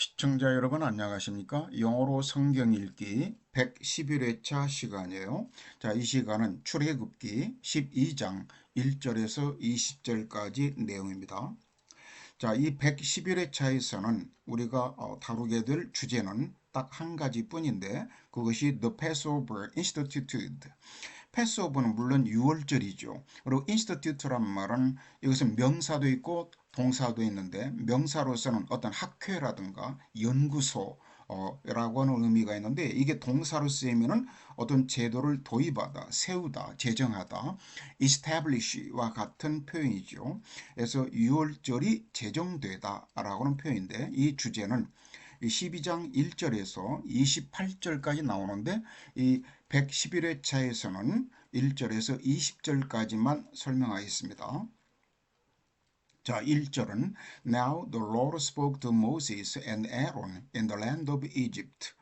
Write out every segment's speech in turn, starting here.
시청자 여러분 안녕하십니까? 영어로 성경 읽기 111회차 시간이에요. 자, 이 시간은 출애굽기 12장 1절에서 20절까지 내용입니다. 자, 이 111회차에서는 우리가 어, 다루게 될 주제는 딱 한 가지 뿐인데 그것이 The Passover Instituted. 패스오브는 물론 6월절이죠. 그리고 인스티튜트란 말은 이것은 명사도 있고 동사도 있는데 명사로서는 어떤 학회라든가 연구소 어, 라고 하는 의미가 있는데 이게 동사로 쓰이면은 어떤 제도를 도입하다, 세우다, 제정하다, establish와 같은 표현이죠. 그래서 6월절이 제정되다 라고 하는 표현인데 이 주제는 12장 1절에서 28절까지 나오는데 이 111회 차에서는 1절에서 20절까지만 설명하겠습니다. 자, 1절은 Now the Lord spoke to Moses and Aaron in the land of Egypt.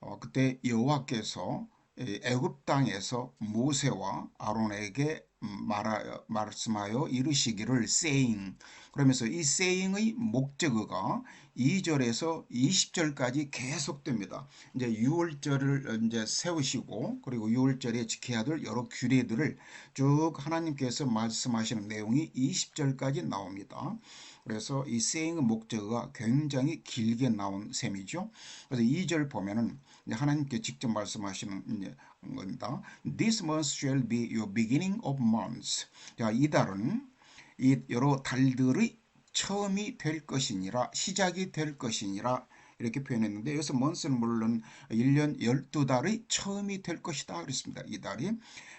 어, 그때 여호와께서 애굽 땅에서 모세와 아론에게 말하, 말씀하여 이르시기를 saying 그러면서 이 saying의 목적어가 2절에서 20절까지 계속됩니다. 이제 6월절을 이제 세우시고 그리고 6월절에 지켜야 될 여러 규례들을 쭉 하나님께서 말씀하시는 내용이 20절까지 나옵니다. 그래서 이 saying의 목적어가 굉장히 길게 나온 셈이죠. 그래서 2절 보면은 하나님께 직접 말씀하시는 겁니다. This month shall be your beginning of months. 자, 이 달은 이 여러 달들의 처음이 될 것이니라 시작이 될 것이니라 이렇게 표현했는데 여기서 먼스는 물론 1년 12달의 처음이 될 것이다 그랬습니다. 이 달이.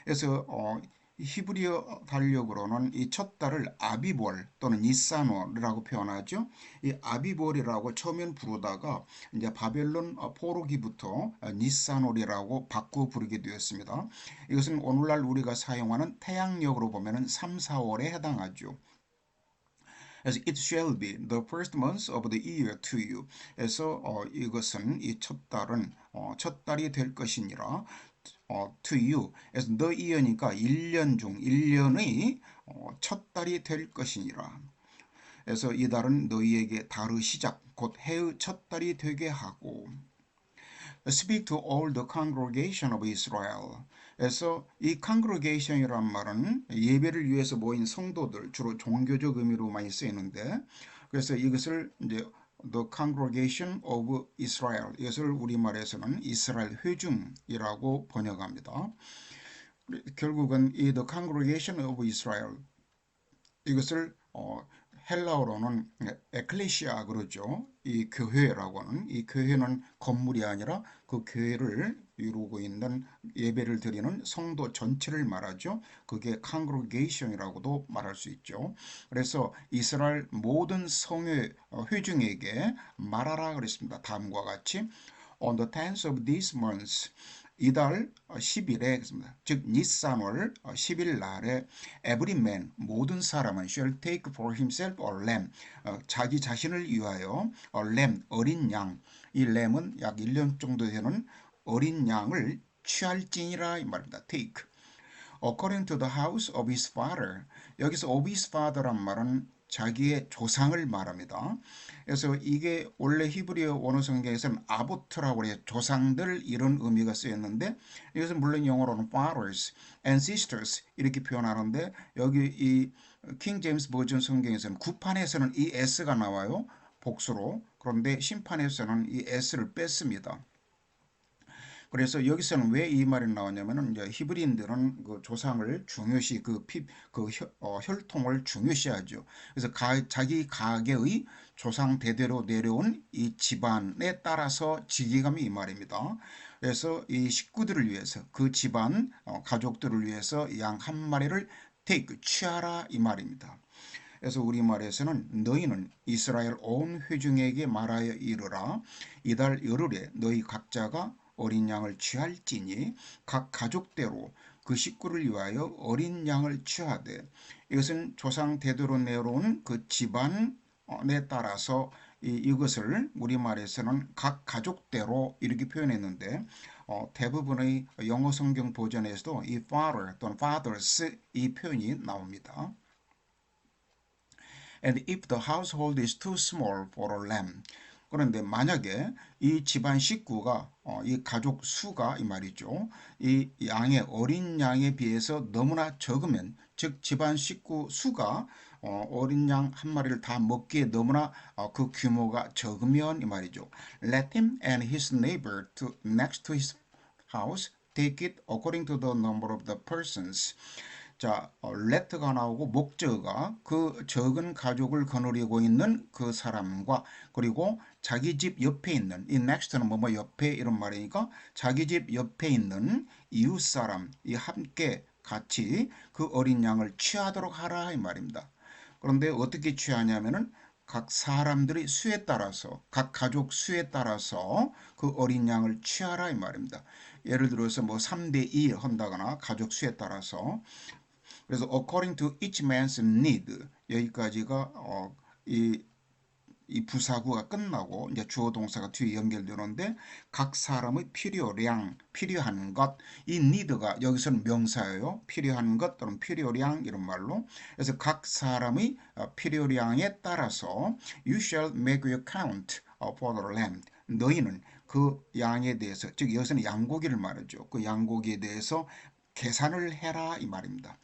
그래서 어, 히브리어 달력으로는 이 첫 달을 아비볼 또는 니사노라고 표현하죠. 이 아비볼이라고 처음엔 부르다가 이제 바벨론 포로기부터 니사놀이라고 바꾸어 부르게 되었습니다. 이것은 오늘날 우리가 사용하는 태양력으로 보면은 3, 4월에 해당하죠. as it shall be the first month of the year to you. 그래서 어, 이것은 이 첫 달은 어, 첫 달이 될 것이니라. 어, to you. 그래서 year니까 1년 중 1년의 어, 첫 달이 될 것이니라. 그래서 이 달은 너희에게 달의 시작, 곧 해의 첫 달이 되게 하고 speak to all the congregation of Israel. 그래서 이 congregation이란 말은 예배를 위해서 모인 성도들, 주로 종교적 의미로 많이 쓰이는데, 그래서 이것을 이제 The Congregation of Israel 이것을 우리말에서는 이스라엘 회중이라고 번역합니다. 결국은 이 The Congregation of Israel 이것을 어, 헬라어로는 에클레시아 그러죠. 이 교회라고 하는 이 교회는 건물이 아니라 그 교회를 이루고 있는 예배를 드리는 성도 전체를 말하죠. 그게 congregation이라고도 말할 수 있죠. 그래서 이스라엘 모든 성회 어, 회중에게 말하라 그랬습니다. 다음과 같이 On the 10th of this month 이달 10일에 즉 니산월 10일 날에 every man 모든 사람은 shall take for himself a lamb 어, 자기 자신을 위하여 a lamb 어린 양 이 램은 약 1년 정도 되는 어린 양을 취할지니라 이 말입니다. take according to the house of his father 여기서 of his father란 말은 자기의 조상을 말합니다. 그래서 이게 원래 히브리어 원어 성경에서는 아보트라고 해요. 조상들 이런 의미가 쓰였는데 이것은 물론 영어로는 fathers, ancestors 이렇게 표현하는데 여기 이 킹 제임스 버전 성경에서는 구판에서는 이 s가 나와요. 복수로. 그런데 심판에서는 이 s를 뺐습니다. 그래서 여기서는 왜 이 말이 나오냐면은 이제 히브리인들은 그 조상을 중요시 그 피, 그 혈, 어, 혈통을 중요시하죠. 그래서 가, 자기 가계의 조상 대대로 내려온 이 집안에 따라서 직위감이 이 말입니다. 그래서 이 식구들을 위해서 그 집안 어, 가족들을 위해서 양 한 마리를 take 취하라 이 말입니다. 그래서 우리말에서는 너희는 이스라엘 온 회중에게 말하여 이르라 이달 열흘에 너희 각자가 어린 양을 취할지니 각 가족대로 그 식구를 위하여 어린 양을 취하되 이것은 조상 대대로 내려온 그 집안에 따라서 이, 것을 우리말에서는 각 가족대로 이렇게 표현했는데 어, 대부분의 영어 성경 버전에서도 이 father 또는 fathers 이 표현이 나옵니다. And if the household is too small for a lamb 그런데 만약에 이 집안 식구가 어, 이 가족 수가 이 말이죠. 이 양의 어린 양에 비해서 너무나 적으면 즉 집안 식구 수가 어, 어린 양 한 마리를 다 먹기에 너무나 어, 그 규모가 적으면 이 말이죠. Let him and his neighbor to next to his house take it according to the number of the persons. 자, 어, let가 나오고 목적어가 그 적은 가족을 거느리고 있는 그 사람과 그리고 자기 집 옆에 있는 이 next는 뭐뭐 옆에 이런 말이니까 자기 집 옆에 있는 이웃 사람 이 함께 같이 그 어린 양을 취하도록 하라 이 말입니다. 그런데 어떻게 취하냐면은 각 사람들이 수에 따라서 각 가족 수에 따라서 그 어린 양을 취하라 이 말입니다. 예를 들어서 뭐 3대 2 한다거나 가족 수에 따라서 그래서 according to each man's need 여기까지가 어, 이, 이 부사구가 끝나고 이제 주어 동사가 뒤에 연결되는데 각 사람의 필요량, 필요한 것, 이 need가 여기서는 명사예요. 필요한 것 또는 필요량 이런 말로. 그래서 각 사람의 어, 필요량에 따라서 you shall make your count for the lamb. 너희는 그 양에 대해서 즉 여기서는 양고기를 말하죠. 그 양고기에 대해서 계산을 해라 이 말입니다.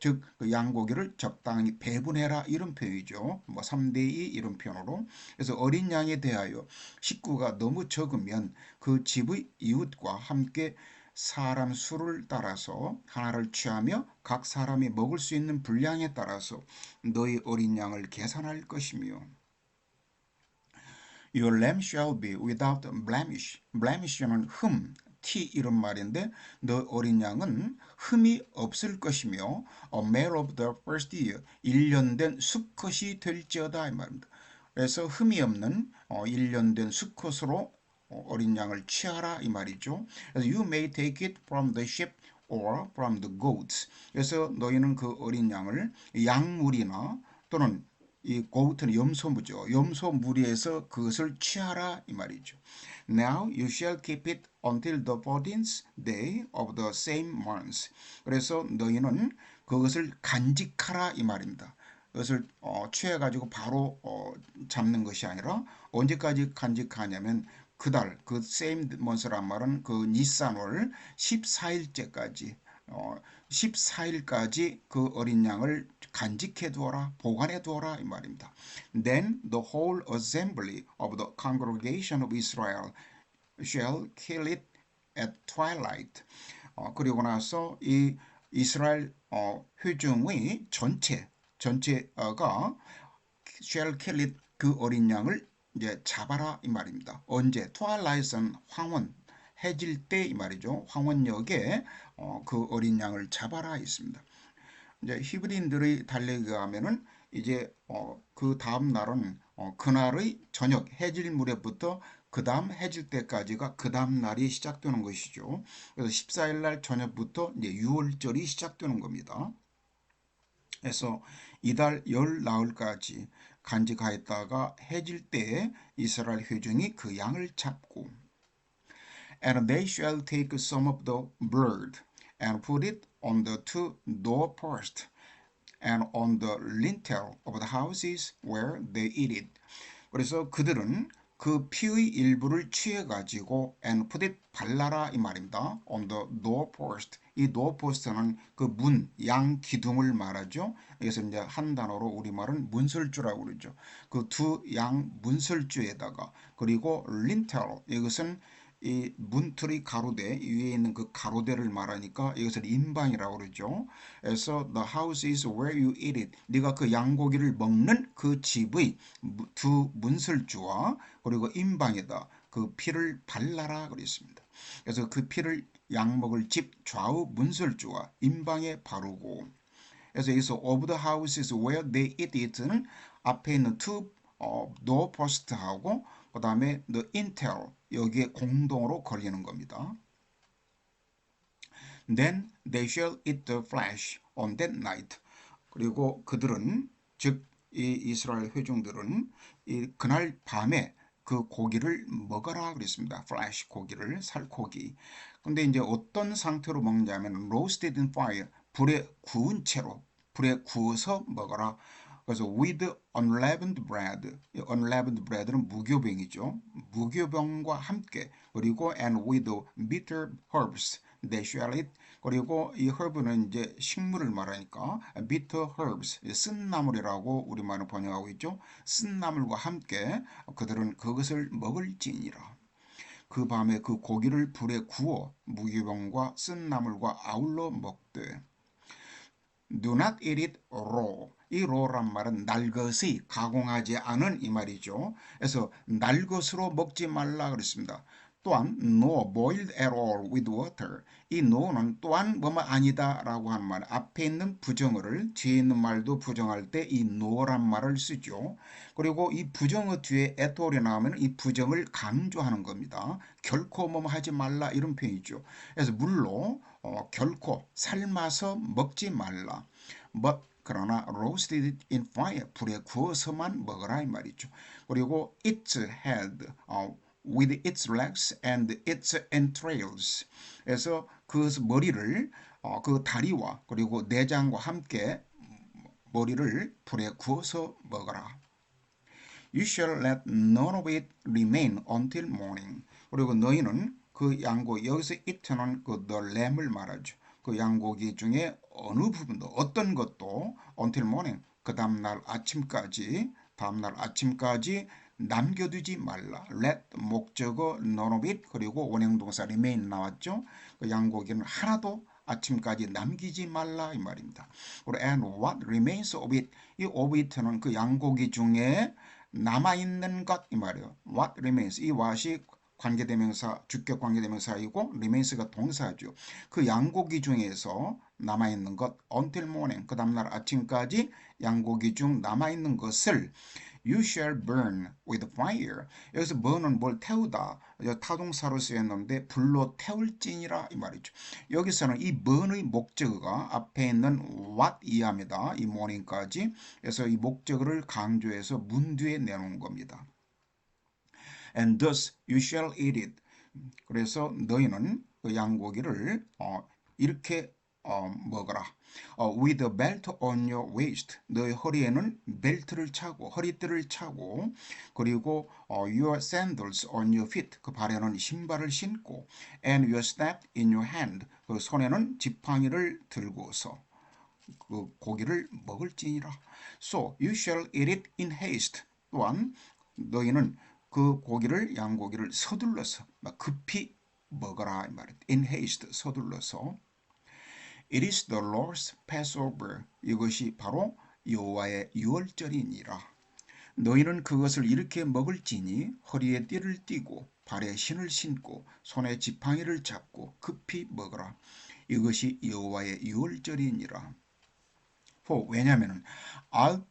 즉, 그 양고기를 적당히 배분해라 이런 표현이죠. 뭐 3대2 이런 표현으로. 그래서 어린 양에 대하여 식구가 너무 적으면 그 집의 이웃과 함께 사람 수를 따라서 하나를 취하며 각 사람이 먹을 수 있는 분량에 따라서 너희 어린 양을 계산할 것이며 Your lamb shall be without blemish. blemish는 흠, 티 이런 말인데 너 어린 양은 흠이 없을 것이며 a male of the first year 1년 된 수컷이 될지어다 이 말입니다. 그래서 흠이 없는 1년 된 수컷으로 어린 양을 취하라 이 말이죠. 그래서 you may take it from the sheep or from the goats. 그래서 너희는 그 어린 양을 양물이나 또는 이 고우트는 염소무죠. 염소 무리에서 그것을 취하라 이 말이죠. Now you shall keep it until the 14th day of the same month. 그래서 너희는 그것을 간직하라 이 말입니다. 그것을 어, 취해가지고 바로 어, 잡는 것이 아니라 언제까지 간직하냐면 그달 그 same month란 말은 그 니산월 14일째까지 어, 14일까지 그 어린 양을 간직해 두어라, 보관해 두어라 이 말입니다. Then the whole assembly of the congregation of Israel shall kill it at twilight. 어, 그리고 나서 이 이스라엘 어, 회중의 전체 전체가 shall kill it 그 어린 양을 이제 잡아라 이 말입니다. 언제? twilight은 황혼 해질 때 이 말이죠. 황혼역에 어, 그 어린 양을 잡아라 있습니다. 이제 히브리인들의 달래기 하면은 이제 어, 그 다음 날은 어, 그날의 저녁 해질 무렵부터 그 다음 해질 때까지가 그 다음 날이 시작되는 것이죠. 그래서 14일 날 저녁부터 이제 6월절이 시작되는 겁니다. 그래서 이달 열 나흘까지 간직하였다가 해질 때 이스라엘 회중이 그 양을 잡고 And they shall take some of the blood and put it on the two doorposts and on the lintel of the houses where they eat it. 그래서 그들은 그 피의 일부를 취해 가지고 and put it 발라라 이 말입니다. on the doorpost. 이 doorpost는 그 문, 양 기둥을 말하죠. 그래서 이제 한 단어로 우리말은 문설주라고 그러죠. 그 두 양 문설주에다가 그리고 lintel 이것은 이 문틀의 가로대 위에 있는 그 가로대를 말하니까 이것을 인방이라고 그러죠. 그래서 the house is where you eat it. 네가 그 양고기를 먹는 그 집의 두 문설주와 그리고 인방에다 그 피를 발라라 그랬습니다. 그래서 그 피를 양 먹을 집 좌우 문설주와 인방에 바르고 그래서 여기서 of the houses where they eat it는 앞에 있는 two 어, doorpost하고 그 다음에 the intel 여기에 공동으로 걸리는 겁니다. Then they shall eat the flesh on that night. 그리고 그들은 즉 이 이스라엘 회중들은 이 그날 밤에 그 고기를 먹어라 그랬습니다. flesh 고기를 살코기. 근데 이제 어떤 상태로 먹냐면 in fire 불에 구운 채로 불에 구워서 먹어라. 그래서 with unleavened bread. 이 unleavened bread는 무교병이죠. 무교병과 함께 그리고 and with bitter herbs they shall eat. 그리고 이 herb는 이제 식물을 말하니까 bitter herbs 쓴 나물이라고 우리말은 번역하고 있죠. 쓴 나물과 함께 그들은 그것을 먹을지니라. 그 밤에 그 고기를 불에 구워 무교병과 쓴 나물과 아울러 먹되 Do not eat it raw. 이 raw란 말은 날것이 가공하지 않은 이 말이죠. 그래서 날것으로 먹지 말라 그랬습니다. 또한 no boiled at all with water. 이 no는 또한 뭐뭐 아니다 라고 하는 말 앞에 있는 부정어를 뒤에 있는 말도 부정할 때 이 no란 말을 쓰죠. 그리고 이 부정어 뒤에 at all이 나오면 이 부정을 강조하는 겁니다. 결코 뭐뭐 하지 말라 이런 표현이죠. 그래서 물로 어, 결코 삶아서 먹지 말라. but 그러나 roasted in fire 불에 구워서만 먹어라 이 말이죠. 그리고 its head 어, with its legs and its entrails. 그래서 그 머리를 어, 그 다리와 그리고 내장과 함께 머리를 불에 구워서 먹어라. You shall let none of it remain until morning. 그리고 너희는 그 양고 여기서 it는 그 the lamb을 말하죠. 그 양고기 중에 어느 부분도 어떤 것도 until morning 그 다음날 아침까지 다음날 아침까지 남겨두지 말라. let 목적어 none of it 그리고 원형동사 remain 나왔죠. 그 양고기는 하나도 아침까지 남기지 말라 이 말입니다. 그리고 and what remains of it 이 of it는 그 양고기 중에 남아 있는 것 이 말이에요. what remains 이 what이 관계대명사, 주격 관계대명사이고 remains가 동사죠. 그 양고기 중에서 남아있는 것 until morning, 그 다음날 아침까지 양고기 중 남아있는 것을 you shall burn with fire. 여기서 burn은 뭘 태우다. 타동사로 쓰였는데 불로 태울진이라 이 말이죠. 여기서는 이 burn의 목적어가 앞에 있는 what 이하입니다. 이 morning까지. 그래서 이 목적어를 강조해서 문 뒤에 내놓은 겁니다. And thus you shall eat it. 그래서 너희는 그 양고기를 어, 이렇게 어, 먹어라. 어, with a belt on your waist. 너의 허리에는 벨트를 차고 허리띠를 차고 그리고 어, your sandals on your feet. 그 발에는 신발을 신고 and your staff in your hand. 그 손에는 지팡이를 들고서 그 고기를 먹을지니라. So you shall eat it in haste. 또한 너희는 그 고기를 양고기를 서둘러서 급히 먹어라 이 말이에요. In haste 서둘러서 It is the Lord's Passover. 이것이 바로 여호와의 유월절이니라. 너희는 그것을 이렇게 먹을지니 허리에 띠를 띠고 발에 신을 신고 손에 지팡이를 잡고 급히 먹어라. 이것이 여호와의 유월절이니라. For 왜냐하면 I'll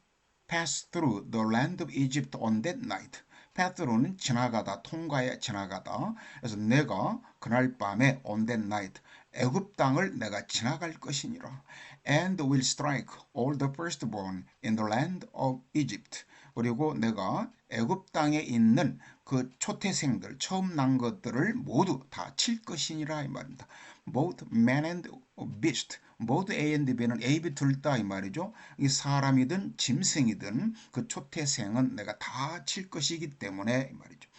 pass through the land of Egypt on that night. 패스로는 지나가다 통과에 지나가다. 그래서 내가 그날 밤에 on that night 애굽 땅을 내가 지나갈 것이니라. And will strike all the firstborn in the land of Egypt. 그리고 내가 애굽 땅에 있는 그 초태생들 처음 난 것들을 모두 다 칠 것이니라 이 말입니다. both man and beast 모두 A and B는 A, B 둘 다 이 말이죠. 이 사람이든 짐승이든 그 초태생은 내가 다 칠 것이기 때문에 이 말이죠.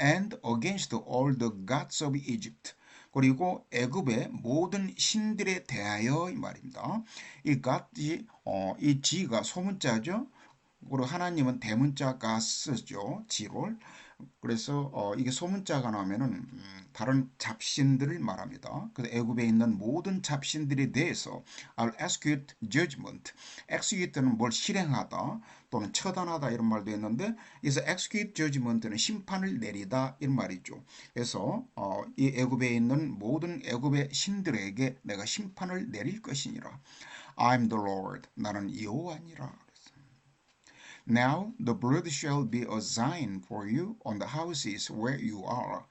and against all the gods of Egypt. 그리고 애굽의 모든 신들에 대하여 이 말입니다. 이 god이 어, 이 지가 소문자죠. 그리고 하나님은 대문자가 쓰죠. 지를. 그래서 어, 이게 소문자가 나오면은 음, 다른 잡신들을 말합니다. 그래서 애굽에 있는 모든 잡신들에 대해서 I'll execute judgment. execute는 뭘 실행하다 또는 처단하다 이런 말도 있는데 그래서 execute judgment는 심판을 내리다 이런 말이죠. 그래서 어, 이 애굽에 있는 모든 애굽의 신들에게 내가 심판을 내릴 것이니라. I'm the Lord. 나는 여호와니라. Now the blood shall be a sign for you on the houses where you are.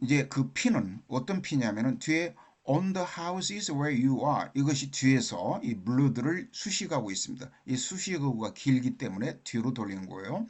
이제 그 피는 어떤 피냐면은 뒤에 on the houses where you are 이것이 뒤에서 이 blood를 수식하고 있습니다. 이 수식어가 길기 때문에 뒤로 돌린 거예요.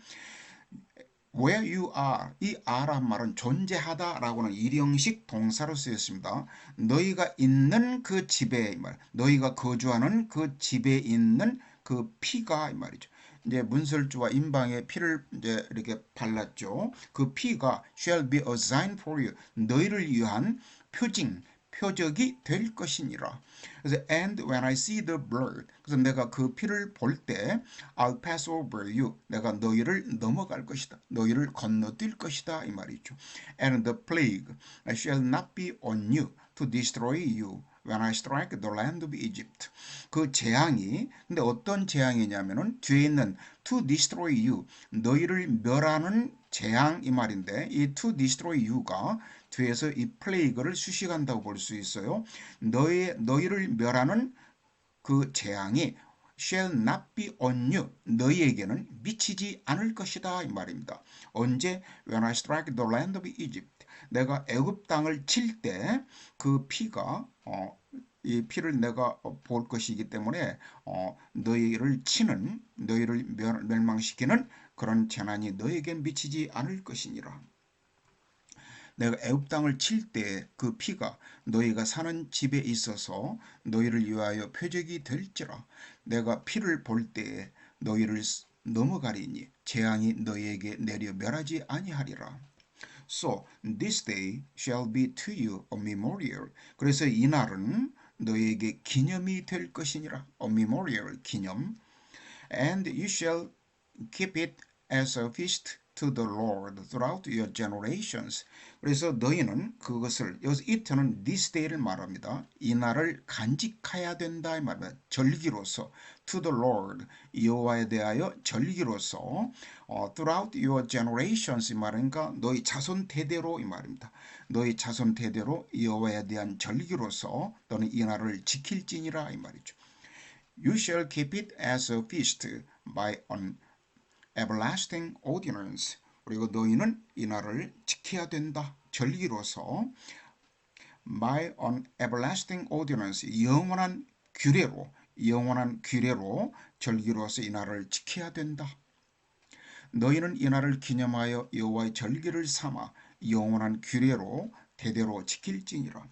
where you are 이 are란 말은 존재하다라고는 일형식 동사로 쓰였습니다. 너희가 있는 그 집에 말, 너희가 거주하는 그 집에 있는 그 피가 이 말이죠. 이제 문설주와 임방에 피를 이제 이렇게 발랐죠. 그 피가 shall be a sign for you. 너희를 위한 표징, 표적이 될 것이니라. 그래서 and when I see the blood 그래서 내가 그 피를 볼 때 I'll pass over you 내가 너희를 넘어갈 것이다. 너희를 건너뛸 것이다 이 말이죠. And the plague shall not be on you to destroy you when I strike the land of Egypt. 그 재앙이 근데 어떤 재앙이냐면은 뒤에 있는 to destroy you 너희를 멸하는 재앙 이 말인데 이 to destroy you가 뒤에서 이 플레이그를 수식한다고 볼 수 있어요. 너희 너희를 멸하는 그 재앙이 shall not be on you. 너희에게는 미치지 않을 것이다 이 말입니다. 언제 when I strike the land of Egypt. 내가 애굽 땅을 칠 때 그 피가 어, 이 피를 내가 볼 것이기 때문에 어, 너희를 치는 너희를 멸망시키는 그런 재난이 너에게 미치지 않을 것이니라. 내가 애굽 땅을 칠 때 그 피가 너희가 사는 집에 있어서 너희를 위하여 표적이 될지라 내가 피를 볼 때에 너희를 넘어가리니 재앙이 너희에게 내려 멸하지 아니하리라. So this day shall be to you a memorial. 그래서 이 날은 너희에게 기념이 될 것이니라. A memorial 기념. And you shall keep it as a feast to the Lord throughout your generations. 그래서 너희는 그것을 여기서 it는 this day를 말합니다. 이 날을 간직해야 된다 이 말입니다. 절기로서 to the Lord 여호와에 대하여 절기로서 어, throughout your generations 이 말이니까 너희 자손 대대로 이 말입니다. 너희 자손 대대로 여호와에 대한 절기로서 너는 이 날을 지킬지니라 이 말이죠. You shall keep it as a feast by an everlasting ordinance. 그리고 너희는 이 날을 지켜야 된다. 절기로서 by an everlasting ordinance 영원한 규례로 영원한 규례로 절기로서 이 날을 지켜야 된다. 너희는 이 날을 기념하여 여호와의 절기를 삼아 영원한 규례로 대대로 지킬지니라.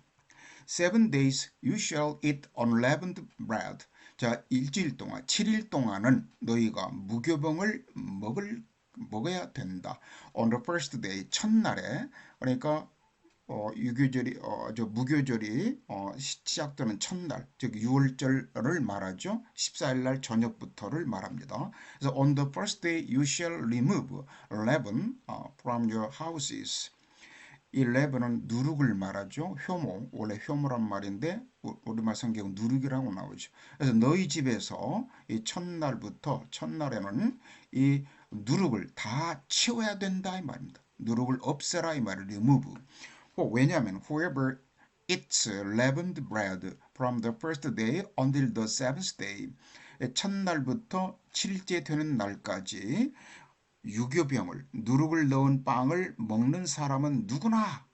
Seven days you shall eat unleavened bread. 자, 일주일 동안, 7일 동안은 너희가 무교병을 먹을 먹어야 된다. On the first day, 첫날에 그러니까 어, 유교절이 어, 저 무교절이 어, 시작되는 첫날, 즉 6월절을 말하죠. 14일 날 저녁부터를 말합니다. 그래서 on the first day you shall remove leaven uh, from your houses. 이 레브는 누룩을 말하죠. 효모, 원래 효모란 말인데 우리말 성경 누룩이라고 나오죠. 그래서 너희 집에서 이 첫날부터 첫날에는 이 누룩을 다 치워야 된다 이 말입니다. 누룩을 없애라 이 말을 remove. 왜냐하면 whoever eats leavened bread from the first day until the seventh day 첫날부터 7일째 되는 날까지 유교병을 누룩을 넣은 빵을 먹는 사람은 누구나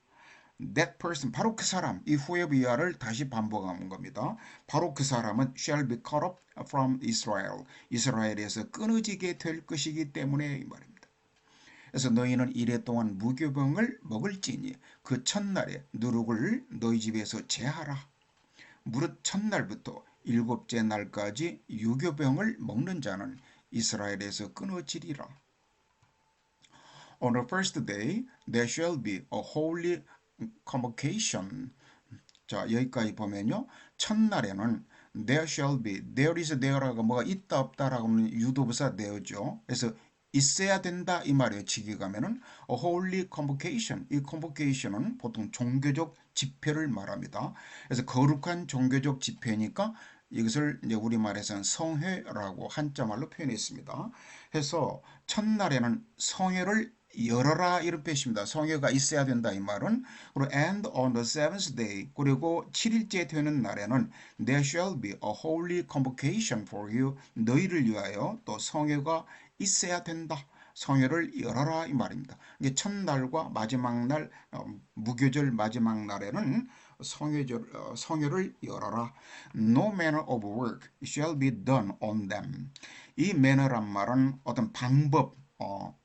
that person 바로 그 사람 이 후에비아를 다시 반복하는 겁니다. 바로 그 사람은 shall be cut off from Israel 이스라엘에서 끊어지게 될 것이기 때문에 이 말입니다. 그래서 너희는 이래 동안 무교병을 먹을지니 그 첫날에 누룩을 너희 집에서 제하라. 무릇 첫날부터 일곱째 날까지 유교병을 먹는 자는 이스라엘에서 끊어지리라. On the first day there shall be a holy convocation. 자 여기까지 보면요. 첫날에는 there shall be, there is there라고 뭐가 있다 없다라고 하면 유도부사 there죠. 그래서 있어야 된다 이 말이에요. 직위 가면은 a holy convocation. 이 convocation은 보통 종교적 집회를 말합니다. 그래서 거룩한 종교적 집회니까 이것을 이제 우리말에서는 성회라고 한자말로 표현했습니다. 해서 첫날에는 성회를 열어라 이런 뜻입니다. 성회가 있어야 된다 이 말은 그리고 and on the seventh day 그리고 7일째 되는 날에는 there shall be a holy convocation for you 너희를 위하여 또 성회가 있어야 된다. 성회를 열어라 이 말입니다. 이게 첫날과 마지막 날 어, 무교절 마지막 날에는 성회절, 어, 성회를 열어라. No manner of work shall be done on them. 이 manner란 말은 어떤 방법, 어,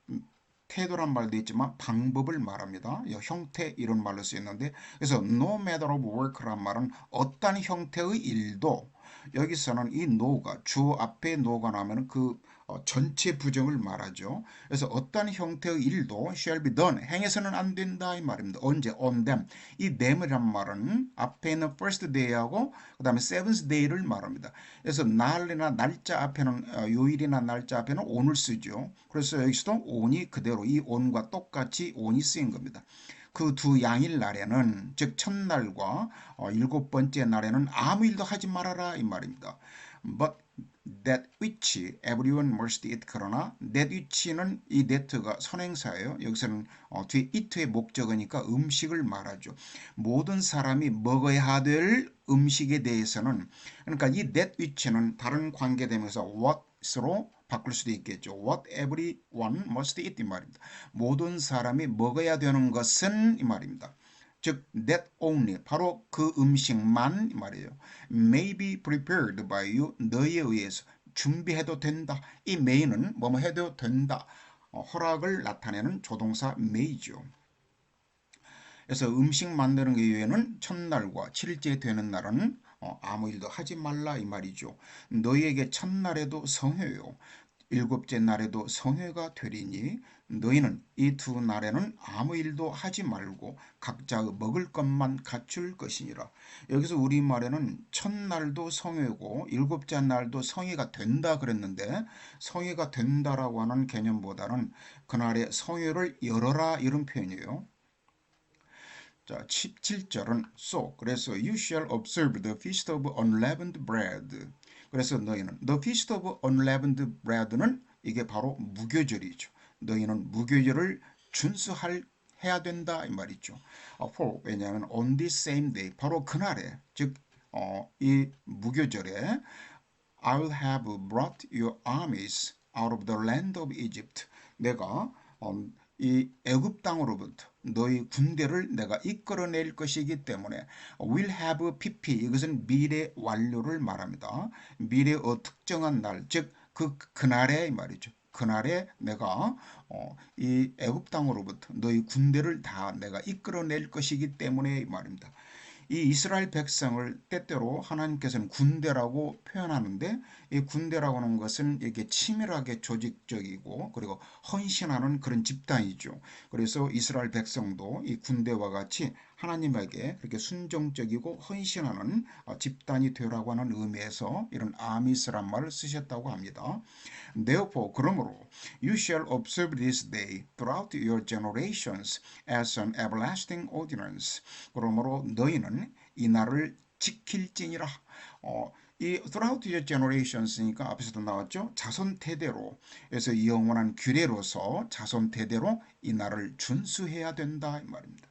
태도란 말도 있지만 방법을 말합니다. 형태 이런 말로 쓰였는데 그래서 no matter of work란 말은 어떤 형태의 일도 여기서는 이 no가 주 앞에 no가 나면 그 어, 전체 부정을 말하죠. 그래서 어떤 형태의 일도 shall be done 행해서는 안 된다 이 말입니다. 언제 on them 이 them이란 말은 앞에 있는 first day하고 그 다음에 seventh day를 말합니다. 그래서 날이나 날짜 앞에는 어, 요일이나 날짜 앞에는 on을 쓰죠. 그래서 여기서도 on이 그대로 이 on과 똑같이 on이 쓰인 겁니다. 그두 양일 날에는 즉 첫날과 어, 일곱 번째 날에는 아무 일도 하지 말아라 이 말입니다. But that which everyone must eat 그러나 that which는 이 that가 선행사예요. 여기서는 어, 뒤에 eat의 목적어니까 음식을 말하죠. 모든 사람이 먹어야 될 음식에 대해서는 그러니까 이 that which는 다른 관계되면서 what으로 바꿀 수도 있겠죠. What everyone must eat 이 말입니다. 모든 사람이 먹어야 되는 것은 이 말입니다. 즉 that only 바로 그 음식만 이 말이에요. may be prepared by you 너희에 의해서 준비해도 된다. 이 may는 뭐뭐 해도 된다. 어, 허락을 나타내는 조동사 may죠. 그래서 음식 만드는 이외에는 첫날과 7일째 되는 날은 어, 아무 일도 하지 말라 이 말이죠. 너희에게 첫날에도 성회요. 일곱째 날에도 성회가 되리니 너희는 이 두 날에는 아무 일도 하지 말고 각자 먹을 것만 갖출 것이니라. 여기서 우리말에는 첫날도 성회고 일곱째 날도 성회가 된다 그랬는데 성회가 된다라고 하는 개념보다는 그날에 성회를 열어라 이런 표현이에요. 자, 17절은 so 그래서 you shall observe the feast of unleavened bread. 그래서 너희는 the feast of unleavened bread는 이게 바로 무교절이죠. 너희는 무교절을 준수할 해야 된다 이 말이죠. 어, for 왜냐하면 on this same day 바로 그날에 즉이 어, 무교절에 I will have brought your armies out of the land of Egypt. 내가 어, 이 애굽 땅으로부터 너희 군대를 내가 이끌어낼 것이기 때문에 will have pp 이것은 미래 완료를 말합니다. 미래의 특정한 날, 즉 그 그날에 말이죠. 그날에 내가 어, 이 애굽 땅으로부터 너희 군대를 다 내가 이끌어낼 것이기 때문에 말입니다. 이 이스라엘 백성을 때때로 하나님께서는 군대라고 표현하는데 이 군대라고 하는 것은 이게 치밀하게 조직적이고 그리고 헌신하는 그런 집단이죠. 그래서 이스라엘 백성도 이 군대와 같이 하나님에게 그렇게 순종적이고 헌신하는 어, 집단이 되라고 하는 의미에서 이런 아미스란 말을 쓰셨다고 합니다. Therefore, 그러므로 you shall observe this day throughout your generations as an everlasting ordinance. 그러므로 너희는 이 날을 지킬지니라. 어, 이 throughout your generations니까 앞에서도 나왔죠. 자손 대대로 그래서 영원한 규례로서 자손 대대로 이 날을 준수해야 된다 이 말입니다.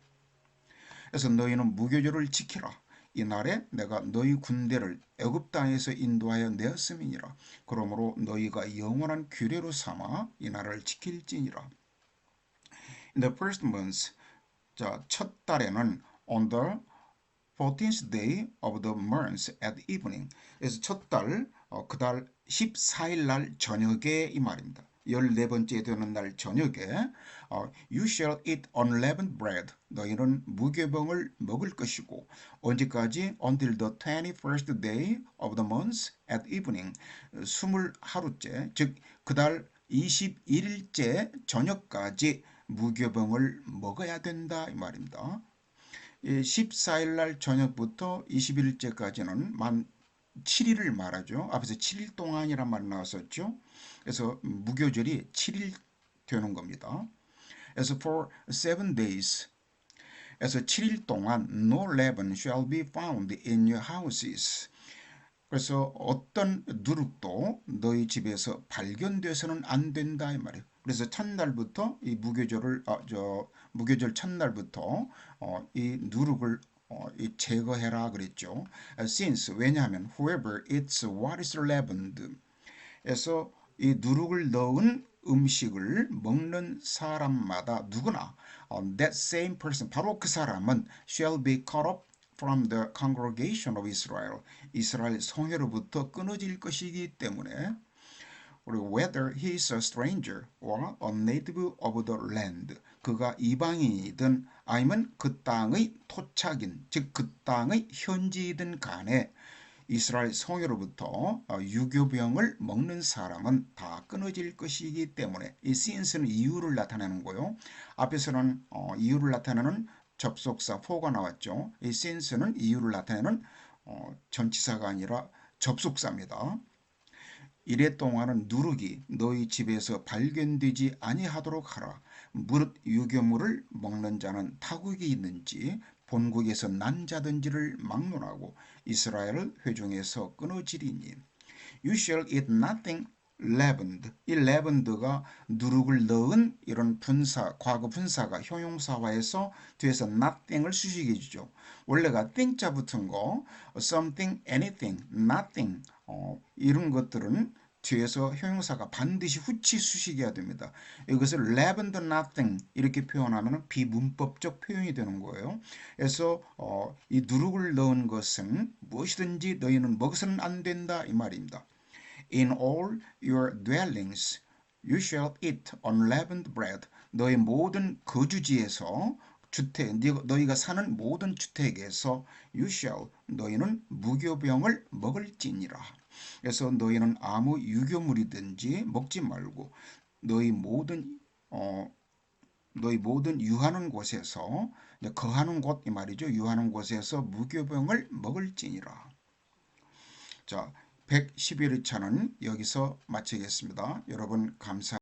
그래서 너희는 무교절을 지키라. 이날에 내가 너희 군대를 애굽 땅에서 인도하여 내었음이니라. 그러므로 너희가 영원한 규례로 삼아 이 날을 지킬지니라. In the first month, 자, 첫 달에는 on the 14th day of the month at evening. 그래서 첫 달, 어, 그달 14일 날 저녁에 이 말입니다. 14번째 되는 날 저녁에 어, You shall eat unleavened bread. 너희는 무교병을 먹을 것이고 언제까지? Until the 21st day of the month at evening. 20하루째 즉 그달 21일째 저녁까지 무교병을 먹어야 된다 이 말입니다. 14일 날 저녁부터 21일째까지는 만 7일을 말하죠. 앞에서 7일 동안이란 말 나왔었죠. 그래서 무교절이 7일 되는 겁니다. 그래서 for seven days 그래서 7일 동안 no leaven shall be found in your houses. 그래서 어떤 누룩도 너희 집에서 발견돼서는 안 된다 이 말이에요. 그래서 첫날부터 이 무교절을 아, 저 무교절 첫날부터 어, 이 누룩을 어, 이 제거해라 그랬죠. Since 왜냐하면 whoever eats what is leavened 에서 이 누룩을 넣은 음식을 먹는 사람마다 누구나 uh, that same person 바로 그 사람은 shall be cut off from the congregation of Israel 이스라엘 성회로부터 끊어질 것이기 때문에 그리고 whether he is a stranger or a native of the land 그가 이방인이든 아니면 그 땅의 토착인 즉 그 땅의 현지이든 간에 이스라엘 성회로부터 어, 유교병을 먹는 사람은 다 끊어질 것이기 때문에 이 since는 이유를 나타내는 거요. 앞에서는 어, 이유를 나타내는 접속사 for가 나왔죠. 이 since는 이유를 나타내는 어, 전치사가 아니라 접속사입니다. 이래 동안은 누룩이 너희 집에서 발견되지 아니하도록 하라. 무릇 유교물을 먹는 자는 타국이 있는지 본국에서 난 자든지를 막론하고 이스라엘을 회중에서 끊어지리니. You shall eat nothing leavened. 이 leavened가 누룩을 넣은 이런 분사, 과거 분사가 형용사화해서 뒤에서 nothing을 수식해 주죠. 원래가 땡자 붙은 거, something, anything, nothing, 어, 이런 것들은 뒤에서 형용사가 반드시 후치 수식해야 됩니다. 이것을 leavened nothing 이렇게 표현하면 비문법적 표현이 되는 거예요. 그래서 어, 이 누룩을 넣은 것은 무엇이든지 너희는 먹어서는 안 된다 이 말입니다. In all your dwellings you shall eat unleavened bread. 너의 모든 거주지에서 주택 너희가 사는 모든 주택에서 you shall 너희는 무교병을 먹을지니라. 그래서 너희는 아무 유교물이든지 먹지 말고 너희 모든 어 너희 모든 유하는 곳에서 거하는 곳 이 말이죠. 유하는 곳에서 무교병을 먹을지니라. 자, 111회차는 여기서 마치겠습니다. 여러분 감사